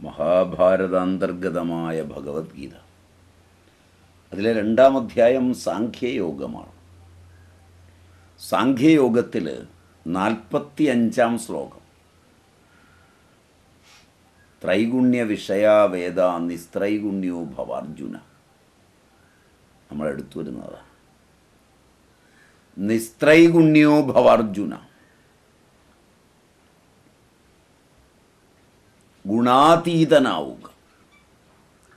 മഹാഭാരതാന്തർഗതമായ ഭഗവത്ഗീത. അതിലെ രണ്ടാം അധ്യായം സാഖ്യയോഗമാണ്. സാഖ്യയോഗത്തിൽ നാൽപ്പത്തി അഞ്ചാം ശ്ലോകം. ത്രൈഗുണ്യ വിഷയ വേദ നിസ്ത്രൈഗുണ്യോ ഭവാർജുന. നമ്മൾ എടുത്തു വരുന്നതാണ്. നിസ്ത്രൈഗുണ്യോ ഭവാർജുന. ഗുണാതീതനാവുക.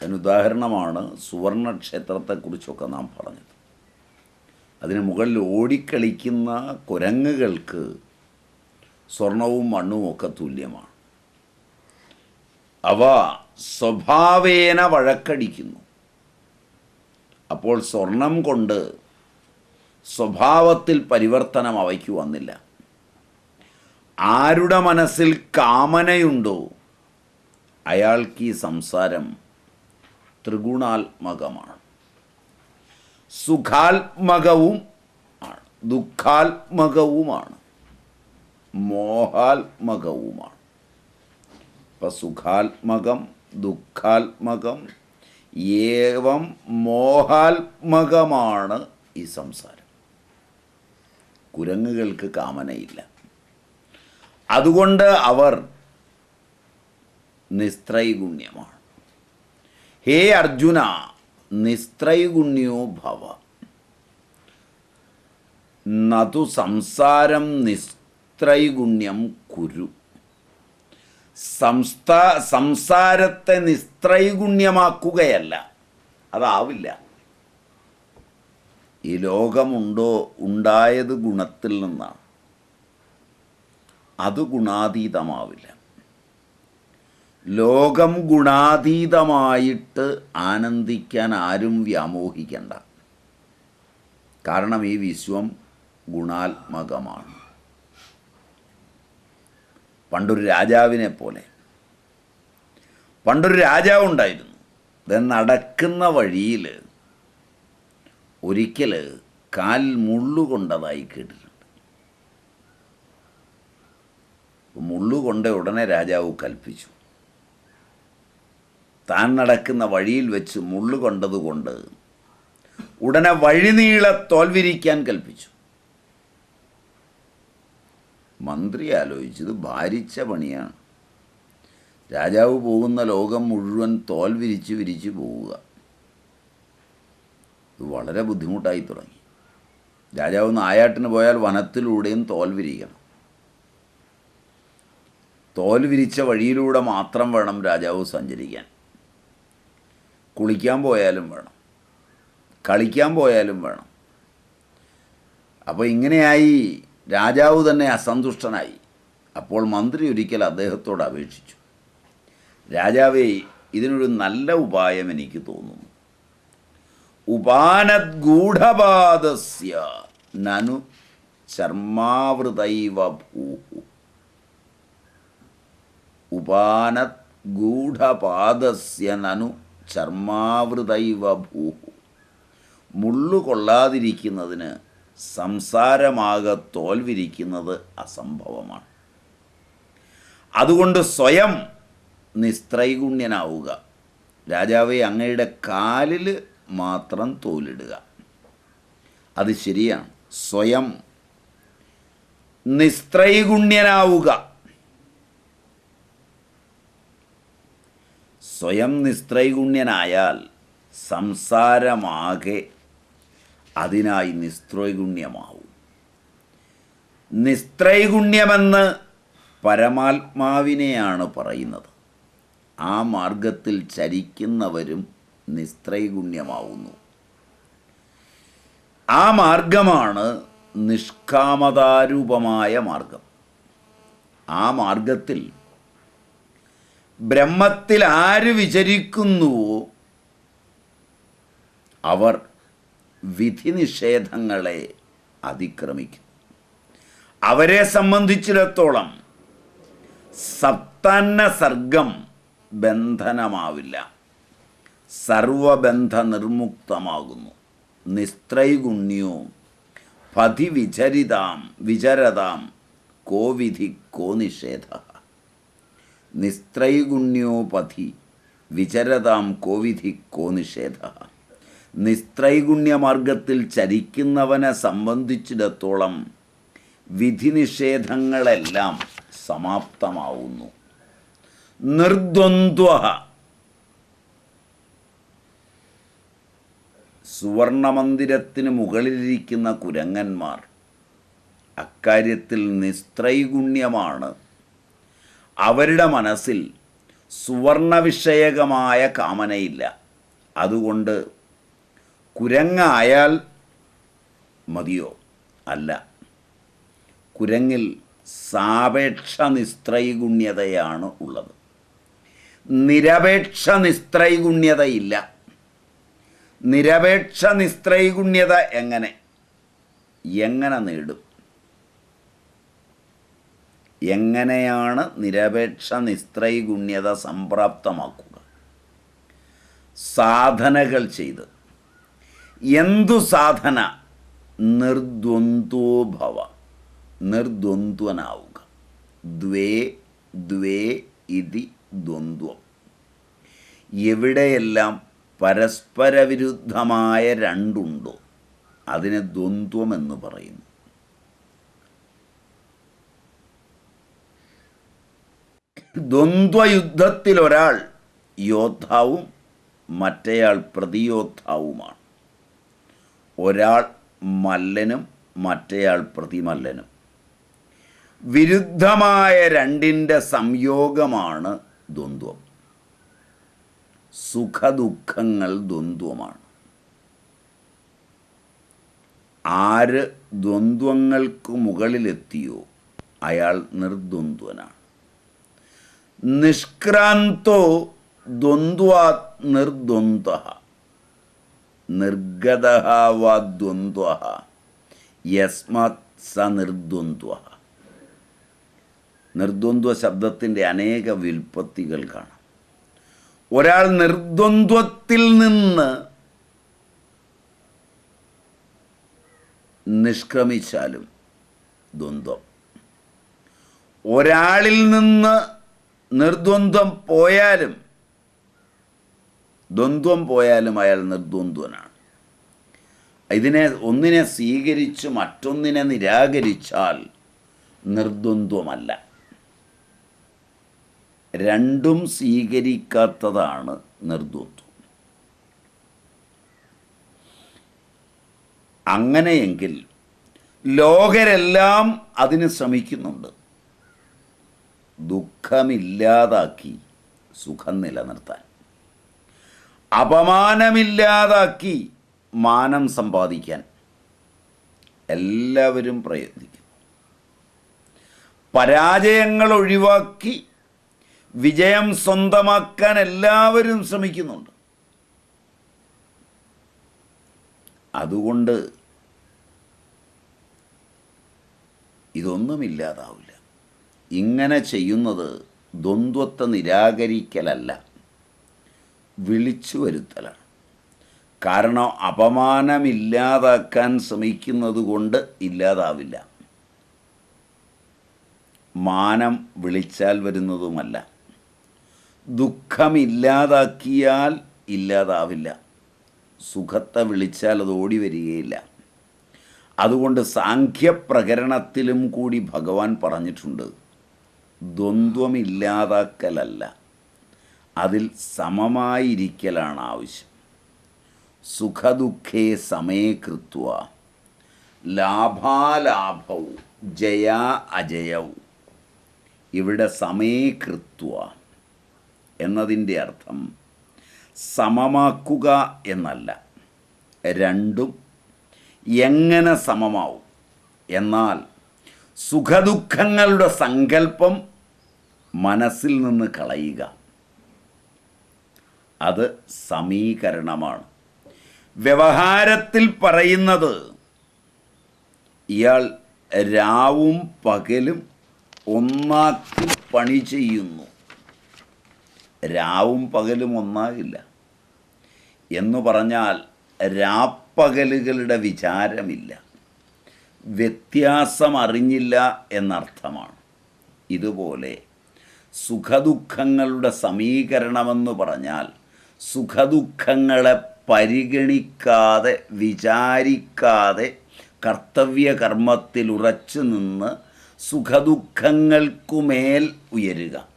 അതിനുദാഹരണമാണ് സുവർണക്ഷേത്രത്തെക്കുറിച്ചൊക്കെ നാം പറഞ്ഞത്. അതിന് മുകളിൽ ഓടിക്കളിക്കുന്ന കുരങ്ങുകൾക്ക് സ്വർണവും മണ്ണും ഒക്കെ തുല്യമാണ്. അവ സ്വഭാവേന വഴക്കടിക്കുന്നു. അപ്പോൾ സ്വർണം കൊണ്ട് സ്വഭാവത്തിൽ പരിവർത്തനം അവയ്ക്ക് വന്നില്ല. ആരുടെ മനസ്സിൽ കാമനയുണ്ടോ? അയാൾക്ക് ഈ സംസാരം ത്രിഗുണാത്മകമാണ്. സുഖാത്മകവും ആണ്. ദുഃഖാത്മകവുമാണ്. മോഹാത്മകവുമാണ്. ഇപ്പം സുഖാത്മകം ദുഃഖാത്മകം ഏവം മോഹാത്മകമാണ് ഈ സംസാരം. കുരങ്ങുകൾക്ക് കാമനയില്ല. അതുകൊണ്ട് അവർ നിസ്ത്രൈഗുണ്യമാണ്. ഹേ അർജുന നിസ്ത്രൈഗുണ്യോ ഭവ. നതു സംസാരം നിസ്ത്രൈഗുണ്യം കുരു. സംസ്ഥാ സംസാരത്തെ നിസ്ത്രൈഗുണ്യമാക്കുകയല്ല. അതാവില്ല. ഈ ലോകമുണ്ടോ ഉണ്ടായത് ഗുണത്തിൽ നിന്നാണ്. അത് ഗുണാതീതമാവില്ല. ലോകം ഗുണാതീതമായിട്ട് ആനന്ദിക്കാൻ ആരും വ്യാമോഹിക്കണ്ട. കാരണം ഈ വിശ്വം ഗുണാത്മകമാണ്. പണ്ടൊരു രാജാവിനെ പോലെ. പണ്ടൊരു രാജാവ് ഉണ്ടായിരുന്നു. ഇത് നടക്കുന്ന വഴിയിൽ ഒരിക്കൽ കാൽ മുള്ളുകൊണ്ടതായി കേട്ടിട്ടുണ്ട്. മുള്ളുകൊണ്ട ഉടനെ രാജാവ് കൽപ്പിച്ചു. താൻ നടക്കുന്ന വഴിയിൽ വെച്ച് മുള്ളു കൊണ്ടതുകൊണ്ട് ഉടനെ വഴിനീള തോൽവിരിക്കാൻ കൽപ്പിച്ചു. മന്ത്രി ആലോചിച്ചത് ഭാരിച്ച പണിയാണ്. രാജാവ് പോകുന്ന ലോകം മുഴുവൻ തോൽ വിരിച്ച് വിരിച്ച് പോവുക. ഇത് വളരെ ബുദ്ധിമുട്ടായി തുടങ്ങി. രാജാവ് നായാട്ടിന് പോയാൽ വനത്തിലൂടെയും തോൽ വിരിക്കണം തോൽ വിരിച്ച വഴിയിലൂടെ മാത്രം വേണം രാജാവ് സഞ്ചരിക്കാൻ. കുളിക്കാൻ പോയാലും വേണം. കളിക്കാൻ പോയാലും വേണം. അപ്പോൾ ഇങ്ങനെയായി രാജാവ് തന്നെ അസന്തുഷ്ടനായി. അപ്പോൾ മന്ത്രി ഒരിക്കൽ അദ്ദേഹത്തോട് അപേക്ഷിച്ചു. രാജാവേ ഇതിനൊരു നല്ല ഉപായം എനിക്ക് തോന്നുന്നു. ഉപാനദ്ഗൂഢപാദസ്യ നനു ചർമാവൃതൈവ ഭൂഹു. ഉപാനദ് ഗൂഢപാദസ്യ നനു ചർമാവൃതൈവ ഭൂഹു മുള്ളു കൊള്ളാതിരിക്കുന്നതിന് സംസാരമാകെ തോൽവിരിക്കുന്നത് അസംഭവമാണ്. അതുകൊണ്ട് സ്വയം നിസ്ത്രൈഗുണ്യനാവുക. രാജാവെ അങ്ങയുടെ കാലിൽ മാത്രം തോലിടുക. അത് ശരിയാണ്. സ്വയം നിസ്ത്രൈഗുണ്യനാവുക. സ്വയം നിസ്ത്രൈഗുണ്യനായാൽ സംസാരമാകെ അതിനായി നിസ്ത്രൈഗുണ്യമാവും. നിസ്ത്രൈഗുണ്യമെന്ന് പരമാത്മാവിനെയാണ് പറയുന്നത്. ആ മാർഗത്തിൽ ചരിക്കുന്നവരും നിസ്ത്രൈഗുണ്യമാവുന്നു. ആ മാർഗമാണ് നിഷ്കാമതാരൂപമായ മാർഗം. ആ മാർഗത്തിൽ ബ്രഹ്മത്തിൽ ആര് വിചരിക്കുന്നുവോ അവർ വിധി നിഷേധങ്ങളെ അതിക്രമിക്കും. അവരെ സംബന്ധിച്ചിടത്തോളം സപ്തന്ന സർഗം ബന്ധനമാവില്ല. സർവബന്ധ നിർമുക്തമാകുന്നു നിസ്ത്രൈഗുണ്യോ പതി വിചരിതാം വിചരതാം കോവിധി കോ നിഷേധ നിസ്ത്രൈഗുണ്യോപധി. വിചരതാം കോവിധി കോ നിഷേധ. നിസ്ത്രൈഗുണ്യമാർഗത്തിൽ ചരിക്കുന്നവനെ സംബന്ധിച്ചിടത്തോളം വിധിനിഷേധങ്ങളെല്ലാം സമാപ്തമാവുന്നു. നിർദ്വന്ദ്വ. സുവർണമന്ദിരത്തിന് മുകളിലിരിക്കുന്ന കുരങ്ങന്മാർ അക്കാര്യത്തിൽ നിസ്ത്രൈഗുണ്യമാണ് അവരുടെ മനസ്സിൽ സുവർണവിഷയകമായ കാമനയില്ല. അതുകൊണ്ട് കുരങ്ങായാൽ മതിയോ? അല്ല. കുരങ്ങിൽ സാപേക്ഷ നിസ്ത്രൈഗുണ്യതയാണ് ഉള്ളത്. നിരപേക്ഷ നിസ്ത്രൈഗുണ്യതയില്ല നിരപേക്ഷ നിസ്ത്രൈഗുണ്യത എങ്ങനെ? എങ്ങനെ നേടും? എങ്ങനെയാണ് നിരപേക്ഷ നിസ്ത്രൈഗുണ്യത സംപ്രാപ്തമാക്കുക? സാധനകൾ ചെയ്ത്. എന്തു സാധന? നിർദ്വന്ദ്വോഭവ നിർദ്വന്ദ്വനാവുക ദ്വേ ദ്വേ ഇതി ദ്വന്ദ്വം. എവിടെയെല്ലാം പരസ്പരവിരുദ്ധമായ രണ്ടുണ്ടോ അതിനെ ദ്വന്ദ്വമെന്ന് പറയുന്നു. ദ്വന്ദ്വയുദ്ധത്തിൽ ഒരാൾ യോദ്ധാവും മറ്റേയാൾ പ്രതിയോദ്ധാവുമാണ്. ഒരാൾ മല്ലനും മറ്റേയാൾ പ്രതിമല്ലനും. വിരുദ്ധമായ രണ്ടിന്റെ സംയോഗമാണ് ദ്വന്ദ്വം. സുഖദുഃഖങ്ങൾ ദ്വന്ദ്വമാണ്. ആര് ദ്വന്ദ്വങ്ങൾക്ക് മുകളിലെത്തിയോ അയാൾ നിർദ്വന്ദ്വനാണ്. നിഷ്ക്രാന്തോ ദ്വന്ദ്വാ നിർദ്വന്ദ്വ നിർഗത വാ ദ്വന്ദ്വ യസ്മാത് സ നിർദ്വന്ദ്വ നിർദ്വന്ദ്വ ശബ്ദത്തിന്റെ അനേക വിൽപ്പത്തികൾ കാണാം. ഒരാൾ നിർദ്വന്ദ്വത്തിൽ നിന്ന് നിഷ്ക്രമിച്ചാലും ദ്വന്ദ്വം. ഒരാളിൽ നിന്ന് നിർദ്വന്ദ്വം പോയാലും ദ്വന്ദ്വം പോയാലും അയാൾ നിർദ്വന്ദ്വനാണ്. ഇതിനെ ഒന്നിനെ സ്വീകരിച്ച് മറ്റൊന്നിനെ നിരാകരിച്ചാൽ നിർദ്വന്ദ്വമല്ല. രണ്ടും സ്വീകരിക്കാത്തതാണ് നിർദ്വന്ദ്വം. അങ്ങനെയെങ്കിൽ ലോകരെല്ലാം അതിന് ശ്രമിക്കുന്നുണ്ട്. ദുഃഖമില്ലാതാക്കി സുഖം നിലനിർത്താൻ. അപമാനമില്ലാതാക്കി മാനം സമ്പാദിക്കാൻ എല്ലാവരും പ്രയത്നിക്കുന്നു. പരാജയങ്ങൾ ഒഴിവാക്കി വിജയം സ്വന്തമാക്കാൻ എല്ലാവരും ശ്രമിക്കുന്നുണ്ട്. അതുകൊണ്ട് ഇതൊന്നുമില്ലാതാവില്ല ഇങ്ങനെ ചെയ്യുന്നത് ദ്വന്ദ്വത്തെ നിരാകരിക്കലല്ല വിളിച്ചു വരുത്തലാണ്. കാരണം അപമാനമില്ലാതാക്കാൻ ശ്രമിക്കുന്നത് കൊണ്ട് ഇല്ലാതാവില്ല. മാനം വിളിച്ചാൽ വരുന്നതുമല്ല. ദുഃഖമില്ലാതാക്കിയാൽ ഇല്ലാതാവില്ല. സുഖത്തെ വിളിച്ചാൽ അത് ഓടി വരികയില്ല. അതുകൊണ്ട് സാഖ്യപ്രകരണത്തിലും കൂടി ഭഗവാൻ പറഞ്ഞിട്ടുണ്ട് ദ്വന്ദ്വമില്ലാതാക്കലല്ല. അതിൽ സമമായിരിക്കലാണ് ആവശ്യം സുഖദുഃഖേ സമേ കൃത്വ. ലാഭാലാഭവും ജയാ അജയവും ഇവിടെ സമേ കൃത്വ എന്നതിന്റെ അർത്ഥം സമമാക്കുക എന്നല്ല. രണ്ടും എങ്ങനെ സമമാവും? എന്നാൽ സുഖദുഃഖങ്ങളുടെ സങ്കല്പം മനസ്സിൽ നിന്ന് കളയുക. അത് സമീകരണമാണ്. വ്യവഹാരത്തിൽ പറയുന്നത് ഇയാൾ രാവും പകലും ഒന്നാക്കി പണി ചെയ്യുന്നു. രാവും പകലും ഒന്നാകില്ല. എന്ന് പറഞ്ഞാൽ രാപ്പകലുകളുടെ വിചാരമില്ല. വ്യത്യാസം അറിഞ്ഞില്ല എന്നർത്ഥമാണ്. ഇതുപോലെ സുഖദുഃഖങ്ങളുടെ സമീകരണമെന്ന് പറഞ്ഞാൽ സുഖദുഃഖങ്ങളെ പരിഗണിക്കാതെ വിചാരിക്കാതെ കർത്തവ്യകർമ്മത്തിൽ ഉറച്ചു നിന്ന് സുഖദുഃഖങ്ങൾക്കുമേൽ ഉയരുക.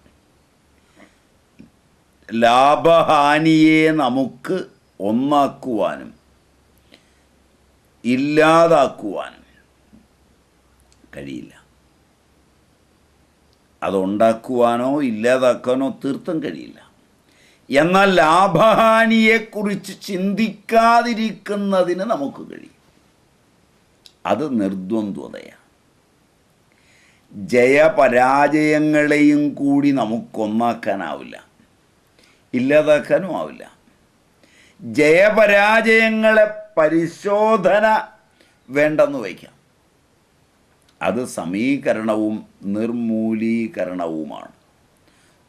ലാഭഹാനിയെ നമുക്ക് ഒന്നാക്കുവാനും ഇല്ലാതാക്കുവാനും കഴിയില്ല. അതുണ്ടാക്കുവാനോ ഇല്ലാതാക്കാനോ തീർത്തും കഴിയില്ല. എന്നാൽ ലാഭഹാനിയെക്കുറിച്ച് ചിന്തിക്കാതിരിക്കുന്നതിന് നമുക്ക് കഴിയും. അത് നിർദ്വന്ദ്വതയാണ്. ജയപരാജയങ്ങളെയും കൂടി നമുക്കൊന്നാക്കാനാവില്ല. ഇല്ലാതാക്കാനും ആവില്ല. ജയപരാജയങ്ങളെ പരിശോധന വേണ്ടെന്ന് വയ്ക്കാം. അത് സമീകരണവും നിർമൂലീകരണവുമാണ്.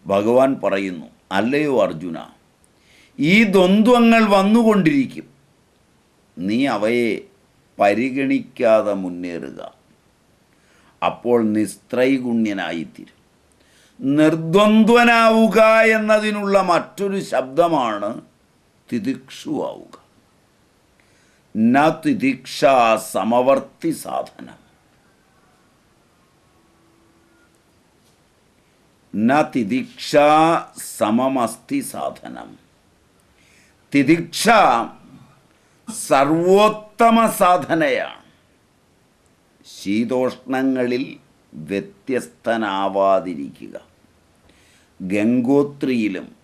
ഭഗവാൻ പറയുന്നു അല്ലയോ അർജുന ഈ ദ്വന്ദ്വങ്ങൾ വന്നുകൊണ്ടിരിക്കും. നീ അവയെ പരിഗണിക്കാതെ മുന്നേറുക. അപ്പോൾ നിസ്ത്രൈഗുണ്യനായിത്തീരും. നിർദ്വന്ദ്വനാവുക എന്നതിനുള്ള മറ്റൊരു ശബ്ദമാണ് തിദിക്ഷുവാവുക ന തിദിക്ഷ സമവർത്തി സാധനം. ന സമമസ്തി സാധനം. തിദിക്ഷ സർവോത്തമ സാധനയാണ്. ശീതോഷ്ണങ്ങളിൽ വ്യത്യസ്തനാവാതിരിക്കുക. ഗംഗോത്രിയിലും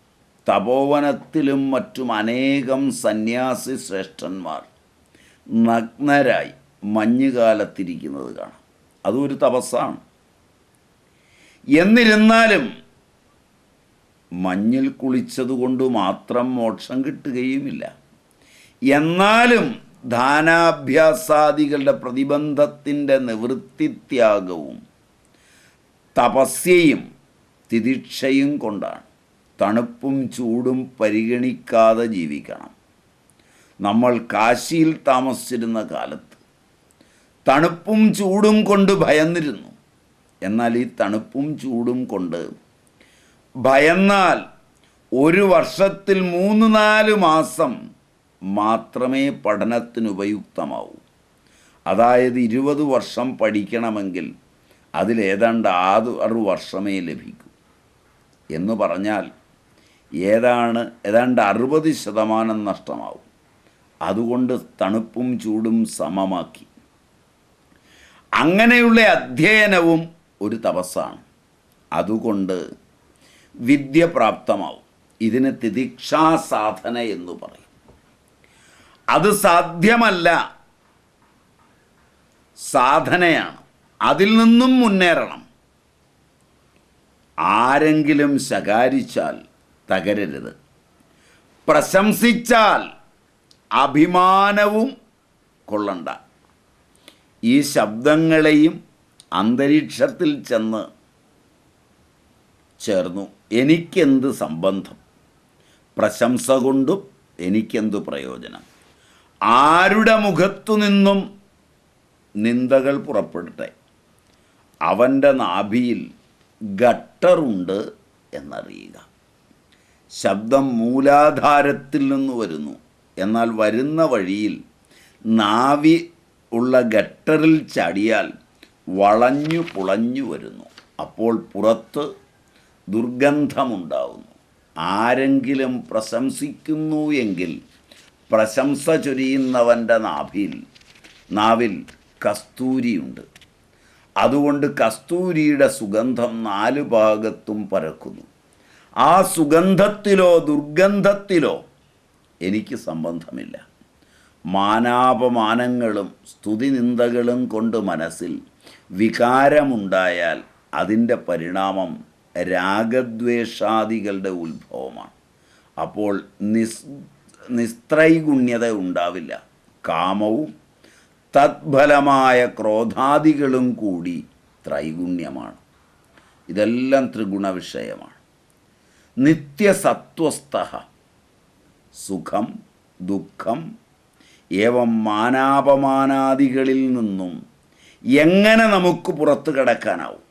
തപോവനത്തിലും മറ്റും അനേകം സന്യാസി ശ്രേഷ്ഠന്മാർ നഗ്നരായി മഞ്ഞുകാലത്തിരിക്കുന്നത് കാണാം. അതൊരു തപസ്സാണ്. എന്നിരുന്നാലും മഞ്ഞിൽ കുളിച്ചതുകൊണ്ട് മാത്രം മോക്ഷം കിട്ടുകയുമില്ല. എന്നാലും ദാനാഭ്യാസാദികളുടെ പ്രതിബന്ധത്തിന്റെ നിവൃത്തിത്യാഗവും തപസ്യയും തിദിക്ഷയും കൊണ്ടാണ്. തണുപ്പും ചൂടും പരിഗണിക്കാതെ ജീവിക്കണം. നമ്മൾ കാശിയിൽ താമസിച്ചിരുന്ന കാലത്ത് തണുപ്പും ചൂടും കൊണ്ട് ഭയന്നിരുന്നു. എന്നാൽ ഈ തണുപ്പും ചൂടും കൊണ്ട്. ഭയന്നാൽ ഒരു വർഷത്തിൽ മൂന്ന് നാല് മാസം മാത്രമേ പഠനത്തിന് ഉപയുക്തമാവൂ അതായത് ഇരുപത് വർഷം പഠിക്കണമെങ്കിൽ അതിലേതാണ്ട് ആറ് വർഷമേ ലഭിക്കൂ. എന്ന് പറഞ്ഞാൽ ഏതാണ് ഏതാണ്ട് അറുപത് ശതമാനം നഷ്ടമാവും. അതുകൊണ്ട് തണുപ്പും ചൂടും സമമാക്കി. അങ്ങനെയുള്ള അധ്യയനവും ഒരു തപസ്സാണ്. അതുകൊണ്ട് വിദ്യ പ്രാപ്തമാവും. ഇതിന് തിദിക്ഷാ സാധന എന്ന് പറയും. അത് സാധ്യമല്ല. സാധനയാണ്. അതിൽ നിന്നും മുന്നേറണം. ആരെങ്കിലും ശകാരിച്ചാൽ തകരരുത്. പ്രശംസിച്ചാൽ അഭിമാനവും കൊള്ളണ്ട. ഈ ശബ്ദങ്ങളെയും അന്തരീക്ഷത്തിൽ ചെന്ന് ചേർന്നു. എനിക്കെന്ത് സംബന്ധം? പ്രശംസ കൊണ്ടും എനിക്കെന്ത് പ്രയോജനം? ആരുടെ മുഖത്തു നിന്നും നിന്ദകൾ പുറപ്പെടട്ടെ? അവന്റെ നാഭിയിൽ ഗട്ടറുണ്ട് എന്നറിയുക. ശബ്ദം മൂലാധാരത്തിൽ നിന്ന് വരുന്നു. എന്നാൽ വരുന്ന വഴിയിൽ നാവി ഉള്ള ഗട്ടറിൽ ചാടിയാൽ വളഞ്ഞു പുളഞ്ഞു വരുന്നു. അപ്പോൾ പുറത്ത് ദുർഗന്ധമുണ്ടാവുന്നു. ആരെങ്കിലും പ്രശംസിക്കുന്നു എങ്കിൽ പ്രശംസ ചൊരിയുന്നവന്റെ നാഭിയിൽ നാവിൽ കസ്തൂരിയുണ്ട്. അതുകൊണ്ട് കസ്തൂരിയുടെ സുഗന്ധം നാല് ഭാഗത്തും പരക്കുന്നു. ആ സുഗന്ധത്തിലോ ദുർഗന്ധത്തിലോ എനിക്ക് സംബന്ധമില്ല. മാനാപമാനങ്ങളും സ്തുതിനിന്ദകളും കൊണ്ട് മനസ്സിൽ വികാരമുണ്ടായാൽ അതിന്റെ പരിണാമം രാഗദ്വേഷാദികളുടെ ഉത്ഭവമാണ്. അപ്പോൾ നിസ് നിസ്ത്രൈഗുണ്യത ഉണ്ടാവില്ല. കാമവും തത്ഫലമായ ക്രോധാദികളും കൂടി ത്രൈഗുണ്യമാണ്. ഇതെല്ലാം ത്രിഗുണ വിഷയമാണ് നിത്യസത്വസ്ഥ സുഖം ദുഃഖം ഏവം മാനാപമാനാദികളിൽ നിന്നും എങ്ങനെ നമുക്ക് പുറത്ത് കിടക്കാനാവും?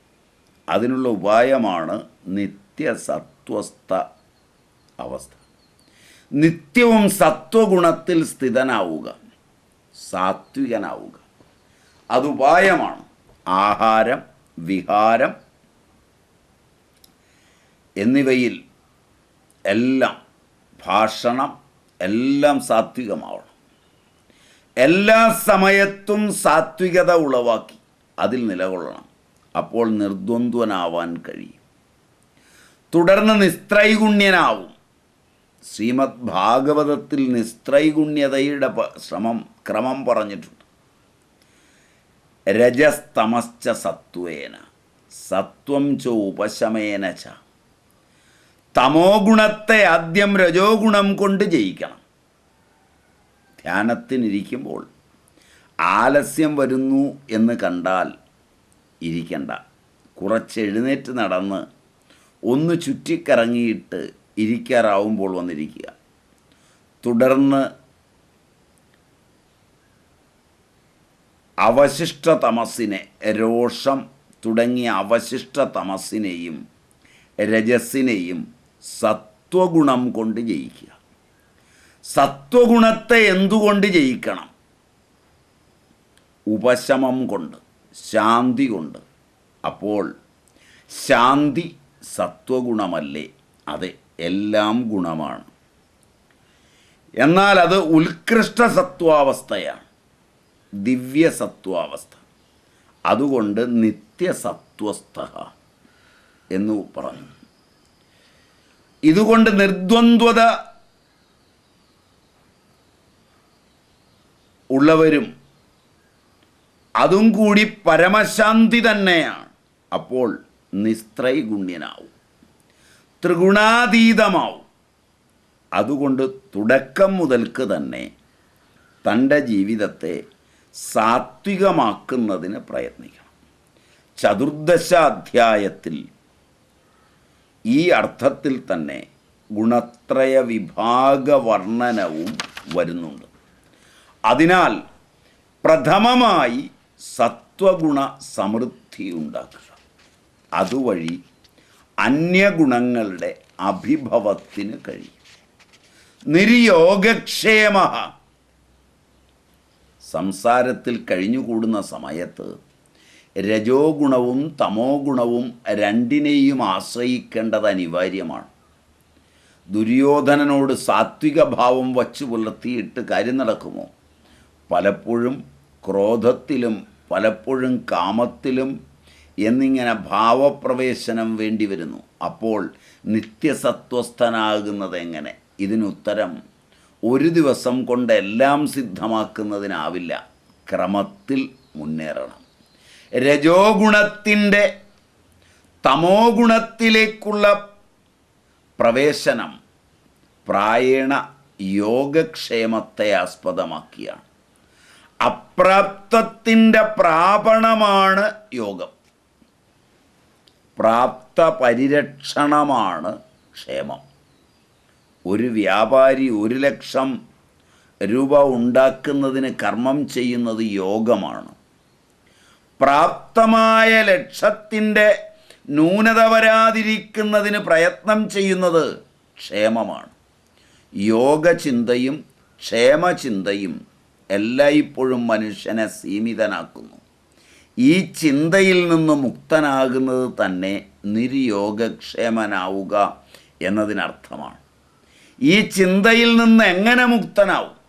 അതിനുള്ള ഉപായമാണ് നിത്യസത്വസ്ഥ അവസ്ഥ. നിത്യവും സത്വഗുണത്തിൽ സ്ഥിതനാവുക സാത്വികനാവുക. അതുപായമാണ് ആഹാരം വിഹാരം എന്നിവയിൽ എല്ലാം ഭാഷണം എല്ലാം സാത്വികമാവണം. എല്ലാ സമയത്തും സാത്വികത ഉളവാക്കി അതിൽ നിലകൊള്ളണം. അപ്പോൾ നിർദ്വന്ദ്വനാവാൻ കഴിയും. തുടർന്ന് നിസ്ത്രൈഗുണ്യനാവും. ശ്രീമദ് ഭാഗവതത്തിൽ നിസ്ത്രൈഗുണ്യതയുടെ ശ്രമം ക്രമം പറഞ്ഞിട്ടുണ്ട്. രജസ്തമശ്ച സത്വേന സത്വം ച ഉപശമേന ച. തമോ ഗുണത്തെ ആദ്യം രജോ ഗുണം കൊണ്ട് ജയിക്കണം. ധ്യാനത്തിനിരിക്കുമ്പോൾ ആലസ്യം വരുന്നു എന്ന് കണ്ടാൽ ഇരിക്കണ്ട. കുറച്ച് എഴുന്നേറ്റ് നടന്ന് ഒന്ന് ചുറ്റിക്കറങ്ങിയിട്ട് ഇരിക്കാറാവുമ്പോൾ വന്നിരിക്കുക. തുടർന്ന് അവശിഷ്ട തമസിനെ രോഷം തുടങ്ങിയ അവശിഷ്ട തമസിനെയും രജസ്സിനെയും സത്വഗുണം കൊണ്ട് ജയിക്കുക. സത്വഗുണത്തെ എന്തുകൊണ്ട് ജയിക്കണം? ഉപശമം കൊണ്ട് ശാന്തി കൊണ്ട്. അപ്പോൾ ശാന്തി സത്വഗുണമല്ലേ? അതെ എല്ലാം ഗുണമാണ്. എന്നാൽ അത് ഉത്കൃഷ്ട സത്വാവസ്ഥയാണ്. ദിവ്യ സത്വാവസ്ഥ. അതുകൊണ്ട് നിത്യസത്വസ്ഥ എന്ന് പറഞ്ഞു. ഇതുകൊണ്ട് നിർദ്വന്ദ്വത ഉള്ളവരും അതും കൂടി പരമശാന്തി തന്നെയാണ്. അപ്പോൾ നിസ്ത്രൈഗുണ്യനാവും. ത്രിഗുണാതീതമാവും. അതുകൊണ്ട് തുടക്കം മുതൽക്ക് തന്നെ തന്റെ ജീവിതത്തെ സാത്വികമാക്കുന്നതിന് പ്രയത്നിക്കണം. ചതുർദശ അധ്യായത്തിൽ ഈ അർത്ഥത്തിൽ തന്നെ ഗുണത്രയ വിഭാഗ വർണനവും വരുന്നുണ്ട്. അതിനാൽ പ്രഥമമായി സത്വഗുണ സമൃദ്ധി ഉണ്ടാക്കുക. അതുവഴി അന്യഗുണങ്ങളുടെ അഭിഭവത്തിന് കഴിയും. നിര്യോഗക്ഷേമ സംസാരത്തിൽ കഴിഞ്ഞുകൂടുന്ന സമയത്ത് രജോ ഗുണവും തമോ ഗുണവും രണ്ടിനെയും ആശ്രയിക്കേണ്ടത് അനിവാര്യമാണ്. ദുര്യോധനനോട് സാത്വിക ഭാവം വച്ചു പുലർത്തിയിട്ട് കാര്യം നടക്കുമോ? പലപ്പോഴും ക്രോധത്തിലും പലപ്പോഴും കാമത്തിലും എന്നിങ്ങനെ ഭാവപ്രവേശനം വേണ്ടി വരുന്നു. അപ്പോൾ നിത്യസത്വസ്ഥനാകുന്നത് എങ്ങനെ? ഇതിനുത്തരം ഒരു ദിവസം കൊണ്ട് എല്ലാം സിദ്ധമാക്കുന്നതിനാവില്ല. ക്രമത്തിൽ മുന്നേറണം. രജോഗുണത്തിന്റെ തമോ ഗുണത്തിലേക്കുള്ള പ്രവേശനം പ്രായണ യോഗക്ഷേമത്തെ ആസ്പദമാക്കിയാണ്. അപ്രാപ്തത്തിന്റെ പ്രാപണമാണ് യോഗം. പ്രാപ്ത പരിരക്ഷണമാണ് ക്ഷേമം. ഒരു വ്യാപാരി ഒരു ലക്ഷം രൂപ ഉണ്ടാക്കുന്നതിന് കർമ്മം ചെയ്യുന്നത് യോഗമാണ്. പ്രാപ്തമായ ലക്ഷ്യത്തിന്റെ ന്യൂനത വരാതിരിക്കുന്നതിന് പ്രയത്നം ചെയ്യുന്നത് ക്ഷേമമാണ്. യോഗചിന്തയും ക്ഷേമചിന്തയും എല്ലായ്പ്പോഴും മനുഷ്യനെ സീമിതനാക്കുന്നു. ഈ ചിന്തയിൽ നിന്ന് മുക്തനാകുന്നത് തന്നെ നിര്യോഗക്ഷേമനാവുക എന്നതിനർത്ഥമാണ്. ഈ ചിന്തയിൽ നിന്ന് എങ്ങനെ മുക്തനാവും?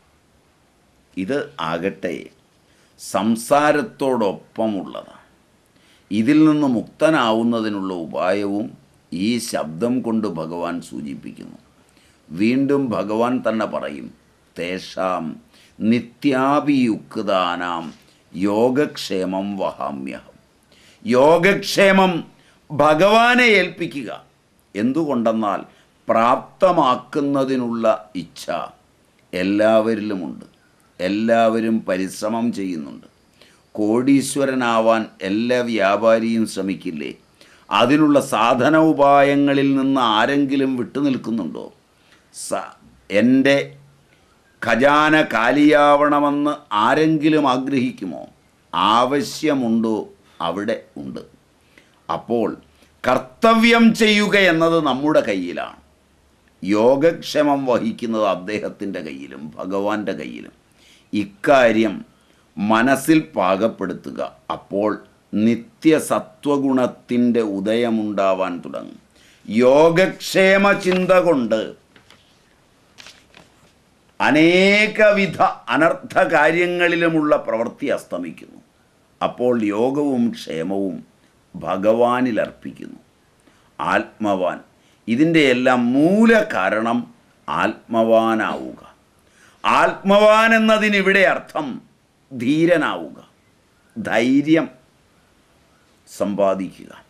ഇത് ആകട്ടെ സംസാരത്തോടൊപ്പമുള്ളതാണ്. ഇതിൽ നിന്ന് മുക്തനാവുന്നതിനുള്ള ഉപായവും ഈ ശബ്ദം കൊണ്ട് ഭഗവാൻ സൂചിപ്പിക്കുന്നു. വീണ്ടും ഭഗവാൻ തന്നെ പറയും തേഷാം നിത്യാഭിയുക്താനാം യോഗക്ഷേമം വഹാമ്യഹം. യോഗക്ഷേമം ഭഗവാനെ ഏൽപ്പിക്കുക. എന്തുകൊണ്ടെന്നാൽ പ്രാപ്തമാക്കുന്നതിനുള്ള ഇച്ഛ എല്ലാവരിലുമുണ്ട്. എല്ലാവരും പരിശ്രമം ചെയ്യുന്നുണ്ട്. കോടീശ്വരനാവാൻ എല്ലാ വ്യാപാരിയും ശ്രമിക്കില്ലേ? അതിനുള്ള സാധന ഉപായങ്ങളിൽ നിന്ന് ആരെങ്കിലും വിട്ടുനിൽക്കുന്നുണ്ടോ? സ എന്റെ ഖജാന കാലിയാവണമെന്ന് ആരെങ്കിലും ആഗ്രഹിക്കുമോ? ആവശ്യമുണ്ടോ? അവിടെ ഉണ്ട്. അപ്പോൾ കർത്തവ്യം ചെയ്യുക എന്നത് നമ്മുടെ കയ്യിലാണ്. യോഗക്ഷമം വഹിക്കുന്നത് അദ്ദേഹത്തിന്റെ കയ്യിലും ഭഗവാന്റെ കയ്യിലും. ഇക്കാര്യം മനസ്സിൽ പാകപ്പെടുത്തുക. അപ്പോൾ നിത്യസത്വഗുണത്തിന്റെ ഉദയമുണ്ടാവാൻ തുടങ്ങും. യോഗക്ഷേമ ചിന്ത കൊണ്ട് അനേകവിധ അനർത്ഥ കാര്യങ്ങളിലുമുള്ള പ്രവൃത്തി അസ്തമിക്കുന്നു. അപ്പോൾ യോഗവും ക്ഷേമവും ഭഗവാനിൽ അർപ്പിക്കുന്നു ആത്മവാൻ. ഇതിന്റെ എല്ലാം മൂല കാരണം ആത്മവാനാവുക. ആത്മവാൻ എന്നതിനിവിടെ അർത്ഥം ധീരനാവുക. ധൈര്യം സമ്പാദിക്കുക.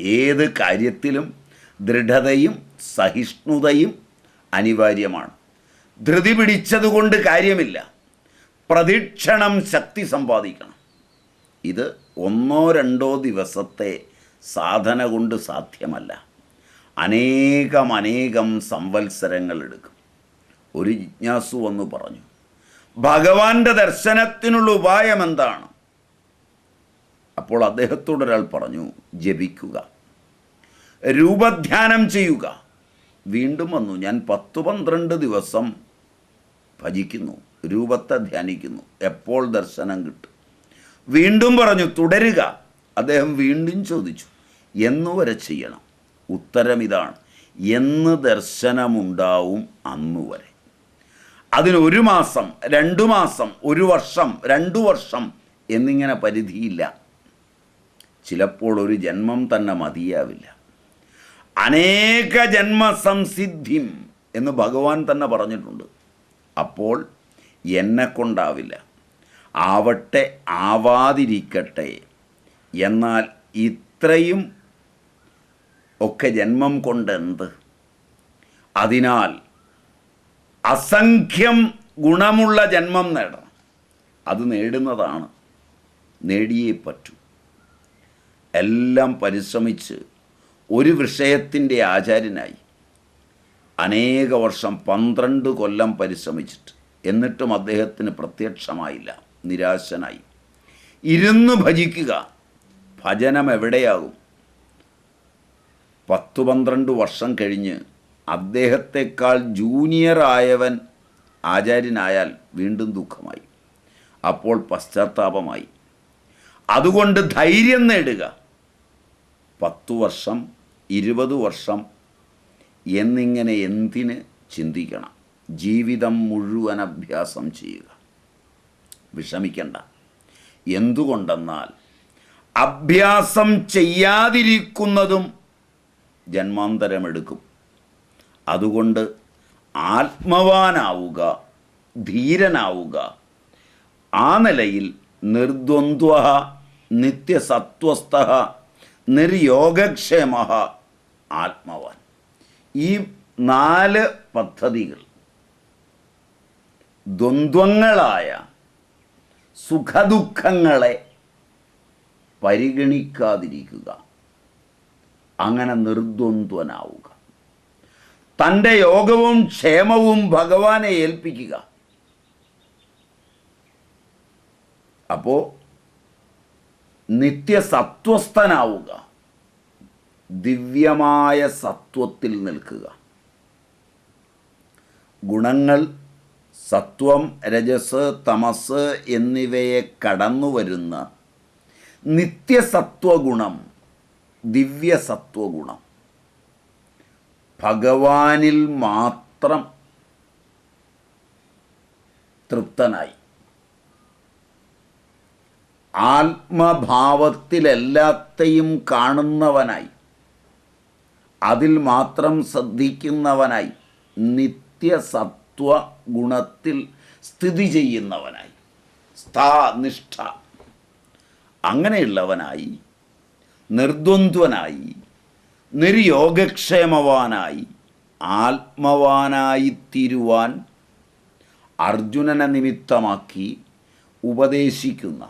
ഏത് കാര്യത്തിലും ദൃഢതയും സഹിഷ്ണുതയും അനിവാര്യമാണ്. ധൃതി പിടിച്ചതുകൊണ്ട് കാര്യമില്ല. പ്രതിക്ഷണം ശക്തി സമ്പാദിക്കണം. ഇത് ഒന്നോ രണ്ടോ ദിവസത്തെ സാധന കൊണ്ട് സാധ്യമല്ല. അനേകം അനേകം സംവത്സരങ്ങൾ എടുക്കും. ഒരു ജിജ്ഞാസു വന്നു പറഞ്ഞു ഭഗവാന്റെ ദർശനത്തിനുള്ള ഉപായം എന്താണ്? അപ്പോൾ അദ്ദേഹത്തോടൊരാൾ പറഞ്ഞു ജപിക്കുക. രൂപധ്യാനം ചെയ്യുക. വീണ്ടും വന്നു ഞാൻ പത്തു പന്ത്രണ്ട് ദിവസം ഭജിക്കുന്നു രൂപത്തെ ധ്യാനിക്കുന്നു എപ്പോൾ ദർശനം കിട്ടും. വീണ്ടും പറഞ്ഞു തുടരുക. അദ്ദേഹം വീണ്ടും ചോദിച്ചു എന്നു വരെ ചെയ്യണം. ഉത്തരം ഇതാണ്. എന്ന് ദർശനമുണ്ടാവും അന്നു വരെ. അതിന് ഒരു മാസം രണ്ടു മാസം ഒരു വർഷം രണ്ടു വർഷം എന്നിങ്ങനെ പരിധിയില്ല. ചിലപ്പോൾ ഒരു ജന്മം തന്നെ മതിയാവില്ല. അനേക ജന്മസംസിദ്ധിം എന്ന് ഭഗവാൻ തന്നെ പറഞ്ഞിട്ടുണ്ട്. അപ്പോൾ എന്നെ കൊണ്ടാവില്ല ആവട്ടെ ആവാതിരിക്കട്ടെ. എന്നാൽ ഇത്രയും ഒക്കെ ജന്മം കൊണ്ടെന്ത്? അതിനാൽ അസംഖ്യം ഗുണമുള്ള ജന്മം നേടണം. അത് നേടുന്നതാണ്. നേടിയേ പറ്റൂ. എല്ലാം പരിശ്രമിച്ച് ഒരു വിഷയത്തിന്റെ ആചാര്യനായി അനേക വർഷം പന്ത്രണ്ട് കൊല്ലം പരിശ്രമിച്ചിട്ട്. എന്നിട്ടും അദ്ദേഹത്തിന് പ്രത്യക്ഷമായില്ല. നിരാശനായി. ഇരുന്ന് ഭജിക്കുക. ഭജനം എവിടെയാകും? പത്തു പന്ത്രണ്ട് വർഷം കഴിഞ്ഞ് അദ്ദേഹത്തെക്കാൾ ജൂനിയറായവൻ ആചാര്യനായാൽ വീണ്ടും ദുഃഖമായി. അപ്പോൾ പശ്ചാത്താപമായി. അതുകൊണ്ട് ധൈര്യം നേടുക. പത്തു വർഷം ഇരുപത് വർഷം എന്നിങ്ങനെ എന്തിന് ചിന്തിക്കണം? ജീവിതം മുഴുവൻ അഭ്യാസം ചെയ്യുക. വിഷമിക്കണ്ട. എന്തുകൊണ്ടെന്നാൽ അഭ്യാസം ചെയ്യാതിരിക്കുന്നതും ജന്മാന്തരമെടുക്കും. അതുകൊണ്ട് ആത്മവാനാവുക ധീരനാവുക ആ നിലയിൽ നിർദ്വന്ദ്വ നിത്യസത്വസ്ഥ നിർയോഗക്ഷേമ ആത്മവാൻ. ഈ നാല് പദ്ധതികൾ ദ്വന്ദ്വങ്ങളായ സുഖദുഃഖങ്ങളെ പരിഗണിക്കാതിരിക്കുക. അങ്ങനെ നിർദ്വന്ദ്വനാവുക. തന്റെ യോഗവും ക്ഷേമവും ഭഗവാനെ ഏൽപ്പിക്കുക. അപ്പോൾ നിത്യസത്വസ്ഥനാവുക. ദിവ്യമായ സത്വത്തിൽ നിൽക്കുക. ഗുണങ്ങൾ സത്വം രജസ് തമസ് എന്നിവയെ കടന്നു വരുന്ന നിത്യസത്വഗുണം ദിവ്യസത്വഗുണം. ഭഗവാനിൽ മാത്രം തൃപ്തനായി. ആത്മഭാവത്തിലെല്ലാത്തെയും കാണുന്നവനായി. അതിൽ മാത്രം ശ്രദ്ധിക്കുന്നവനായി നിത്യസത്വ ഗുണത്തിൽ സ്ഥിതി ചെയ്യുന്നവനായി സ്ഥാ നിഷ്ഠ അങ്ങനെയുള്ളവനായി നിർദ്വന്ദ്വനായി ആത്മവാനായി തീരുവാൻ അർജുനനെ നിമിത്തമാക്കി ഉപദേശിക്കുന്ന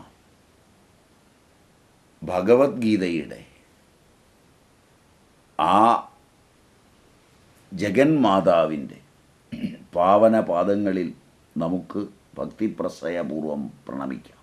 ഭഗവത്ഗീതയുടെ ആ ജഗന്മാതാവിന്റെ പാവന പാദങ്ങളിൽ നമുക്ക് ഭക്തിപ്രസയപൂർവം പ്രണമിക്കാം.